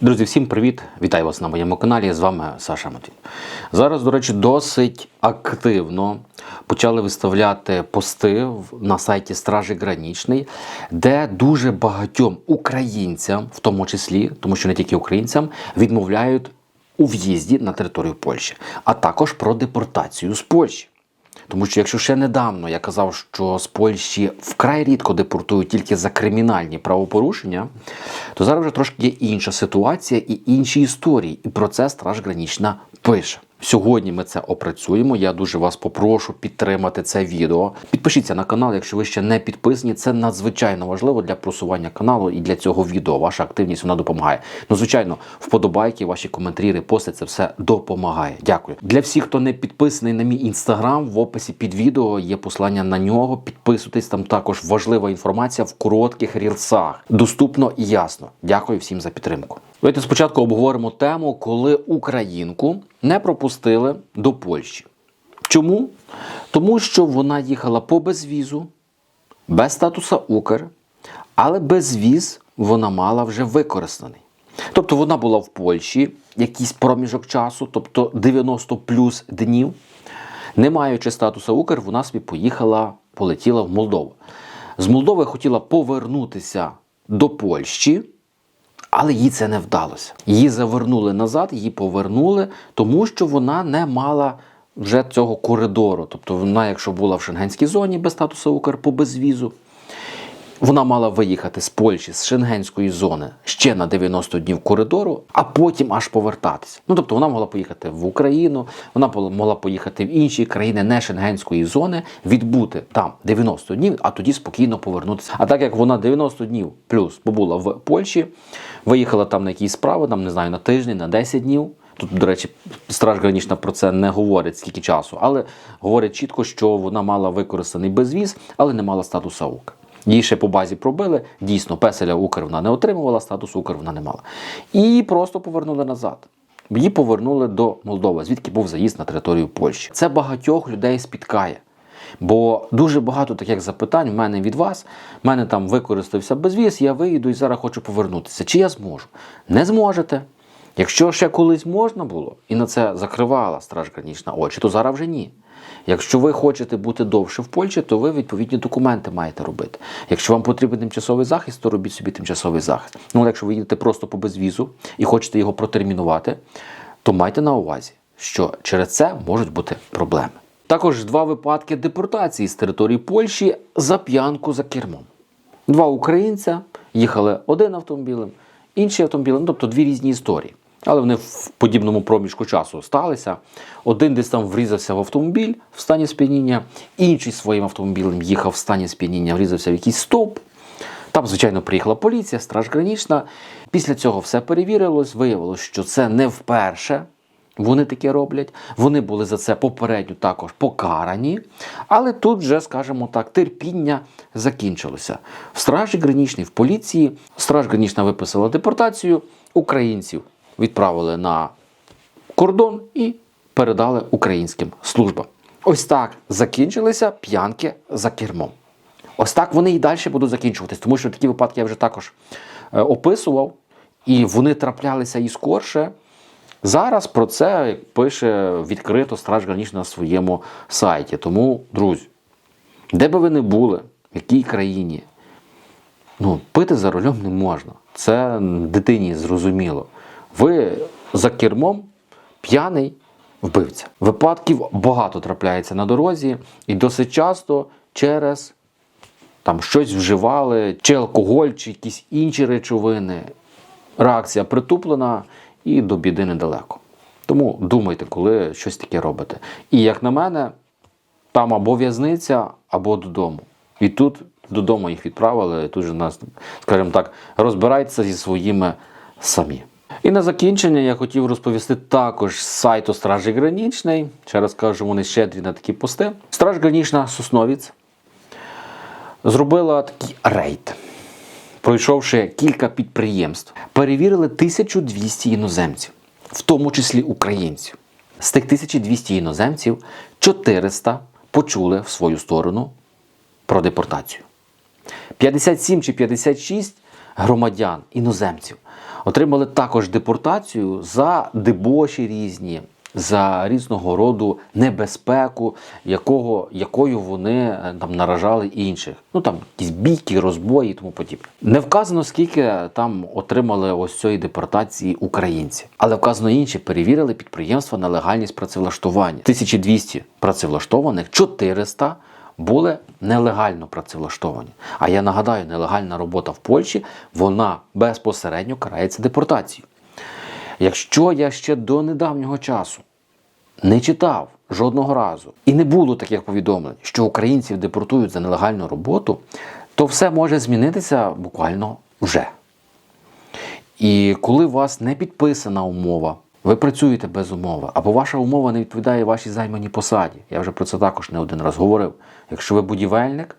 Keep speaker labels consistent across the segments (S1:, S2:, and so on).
S1: Друзі, всім привіт! Вітаю вас на моєму каналі. З вами Саша Матвій. Зараз, до речі, досить активно почали виставляти пости на сайті Стражі Гранічний, де дуже багатьом українцям, в тому числі, тому що не тільки українцям, відмовляють у в'їзді на територію Польщі, а також про депортацію з Польщі. Тому що якщо ще недавно я казав, що з Польщі вкрай рідко депортують тільки за кримінальні правопорушення, то зараз вже трошки є інша ситуація і інші історії. І про це Страж Гранічна пише. Сьогодні ми це опрацюємо. Я дуже вас попрошу підтримати це відео. Підпишіться на канал, якщо ви ще не підписані. Це надзвичайно важливо для просування каналу і для цього відео. Ваша активність вона допомагає. Ну, звичайно, вподобайки, ваші коментарі, репости це все допомагає. Дякую. Для всіх, хто не підписаний на мій інстаграм, в описі під відео є послання на нього. Підписуйтесь, там також важлива інформація в коротких рілсах. Доступно і ясно. Дякую всім за підтримку. Давайте спочатку обговоримо тему, коли українку не пропустили до Польщі. Чому? Тому що вона їхала по безвізу, без статуса Укр, але безвіз вона мала вже використаний. Тобто вона була в Польщі якийсь проміжок часу, тобто 90 плюс днів. Не маючи статуса Укр, вона собі поїхала, полетіла в Молдову. З Молдови хотіла повернутися до Польщі, але їй це не вдалося. Її завернули назад, її повернули, тому що вона не мала вже цього коридору. Тобто вона, якщо була в шенгенській зоні без статусу Укр по безвізу, вона мала виїхати з Польщі, з шенгенської зони ще на 90 днів коридору, а потім аж повертатися. Ну тобто вона могла поїхати в Україну, вона могла поїхати в інші країни не шенгенської зони, відбути там 90 днів, а тоді спокійно повернутися. А так як вона 90 днів плюс побула в Польщі, виїхала там на якісь справи, там не знаю, на тиждень, на 10 днів. Тут, до речі, Страж Гранічна про це не говорить скільки часу, але говорить чітко, що вона мала використаний безвіз, але не мала статуса УК. Її ще по базі пробили. Дійсно, песеля Укр вона не отримувала, статус Укр вона не мала. І просто повернули назад. Її повернули до Молдови, звідки був заїзд на територію Польщі. Це багатьох людей спіткає. Бо дуже багато таких запитань в мене від вас. В мене там використався безвіз, я виїду і зараз хочу повернутися. Чи я зможу? Не зможете. Якщо ще колись можна було, і на це закривала Страж Гранічна очі, то зараз вже ні. Якщо ви хочете бути довше в Польщі, то ви відповідні документи маєте робити. Якщо вам потрібен тимчасовий захист, то робіть собі тимчасовий захист. Ну, але якщо ви їдете просто по безвізу і хочете його протермінувати, то майте на увазі, що через це можуть бути проблеми. Також два випадки депортації з території Польщі за п'янку за кермом. Два українця їхали один автомобілем, інший автомобілем, ну, тобто дві різні історії. Але вони в подібному проміжку часу сталися. Один десь там врізався в автомобіль в стані сп'яніння, інший своїм автомобілем їхав в стані сп'яніння, врізався в якийсь стовп. Там, звичайно, приїхала поліція, страж гранічна. Після цього все перевірилось, виявилось, що це не вперше. Вони таке роблять. Вони були за це попередньо також покарані. Але тут вже, скажімо так, терпіння закінчилося. В стражі гранічній, в поліції, страж гранічна виписала депортацію, українців відправили на кордон і передали українським службам. Ось так закінчилися п'янки за кермом. Ось так вони і далі будуть закінчуватись, тому що такі випадки я вже також е, описував, і вони траплялися і скорше. Зараз про це пише відкрито Страж Гранічна на своєму сайті. Тому, друзі, де би ви не були, в якій країні, ну, пити за рулем не можна. Це дитині зрозуміло. Ви за кермом п'яний вбивця. Випадків багато трапляється на дорозі, і досить часто через там щось вживали, чи алкоголь, чи якісь інші речовини. Реакція притуплена і до біди недалеко. Тому думайте, коли щось таке робите. І як на мене, там або в'язниця, або додому. І тут додому їх відправили, і тут же нас, скажімо так, розбирайтеся зі своїми самі. І на закінчення я хотів розповісти також з сайту Стражі Гранічний. Ще раз кажу, вони щедрі на такі пости. Страж Гранічна Сосновіць зробила такий рейд. Пройшовши кілька підприємств, перевірили 1200 іноземців, в тому числі українців. З тих 1200 іноземців 400 почули в свою сторону про депортацію. 57 чи 56 громадян іноземців отримали також депортацію за дебоші різні, за різного роду небезпеку, якого, якою вони е, там наражали інших. Ну там якісь бійки, розбої і тому подібне. Не вказано, скільки там отримали ось цієї депортації українці, але вказано інші перевірили підприємства на легальність працевлаштування. 1200 працевлаштованих, 400 були нелегально працевлаштовані. А я нагадаю, нелегальна робота в Польщі вона безпосередньо карається депортацією. Якщо я ще до недавнього часу не читав жодного разу і не було таких повідомлень, що українців депортують за нелегальну роботу, то все може змінитися буквально вже. І коли у вас не підписана умова, ви працюєте без умови, або ваша умова не відповідає вашій займаній посаді. Я вже про це також не один раз говорив. Якщо ви будівельник,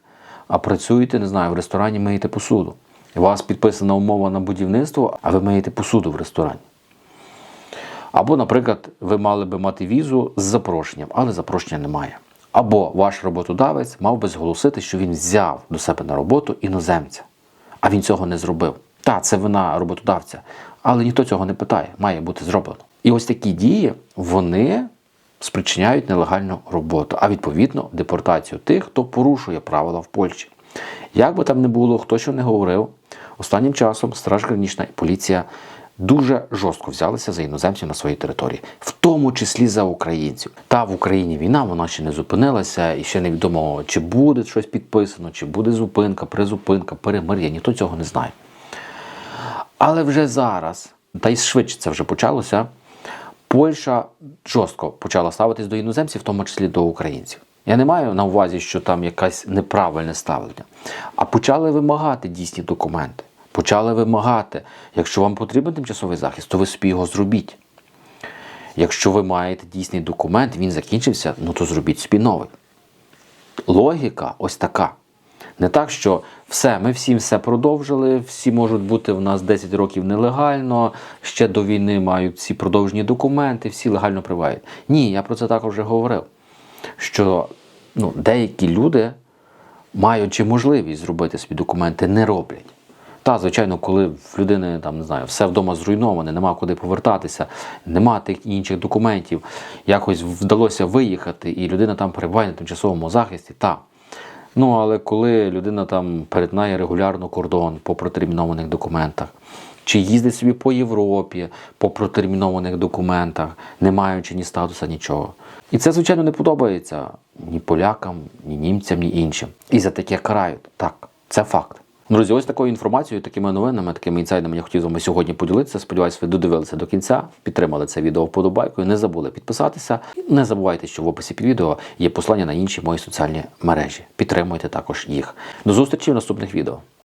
S1: а працюєте, не знаю, в ресторані миєте посуду. У вас підписана умова на будівництво, а ви миєте посуду в ресторані. Або, наприклад, ви мали би мати візу з запрошенням, але запрошення немає. Або ваш роботодавець мав би зголосити, що він взяв до себе на роботу іноземця, а він цього не зробив. Так, це вина роботодавця, але ніхто цього не питає, має бути зроблено. І ось такі дії вони спричиняють нелегальну роботу, а відповідно депортацію тих, хто порушує правила в Польщі. Як би там не було, хто що не говорив, останнім часом Страж Гранічна і поліція дуже жорстко взялися за іноземців на своїй території, в тому числі за українців. Та в Україні війна вона ще не зупинилася, і ще невідомо, чи буде щось підписано, чи буде зупинка, призупинка, перемир'я. Ніхто цього не знає. Але вже зараз, та й швидше це вже почалося, Польща жорстко почала ставитись до іноземців, в тому числі до українців. Я не маю на увазі, що там якесь неправильне ставлення, а почали вимагати дійсні документи. Почали вимагати, якщо вам потрібен тимчасовий захист, то ви собі його зробіть. Якщо ви маєте дійсний документ, він закінчився, ну то зробіть собі новий. Логіка ось така. Не так, що все, ми всім все продовжили, всі можуть бути в нас 10 років нелегально, ще до війни мають всі продовжені документи, всі легально прибувають. Ні, я про це також вже говорив. Що ну, деякі люди, маючи можливість зробити собі документи, не роблять. Та, звичайно, коли в людини там не знаю, все вдома зруйноване, нема куди повертатися, нема тих інших документів, якось вдалося виїхати, і людина там перебуває на тимчасовому захисті, та. Ну, але коли людина там перетинає регулярно кордон по протермінованих документах, чи їздить собі по Європі по протермінованих документах, не маючи ні статуса, нічого. І це, звичайно, не подобається ні полякам, ні німцям, ні іншим. І за таке карають. Так, це факт. Друзі, ось такою інформацією, такими новинами, такими інсайдами я хотів з вами сьогодні поділитися. Сподіваюсь, ви додивилися до кінця, підтримали це відео вподобайкою, не забули підписатися. Не забувайте, що в описі під відео є послання на інші мої соціальні мережі. Підтримуйте також їх. До зустрічі в наступних відео.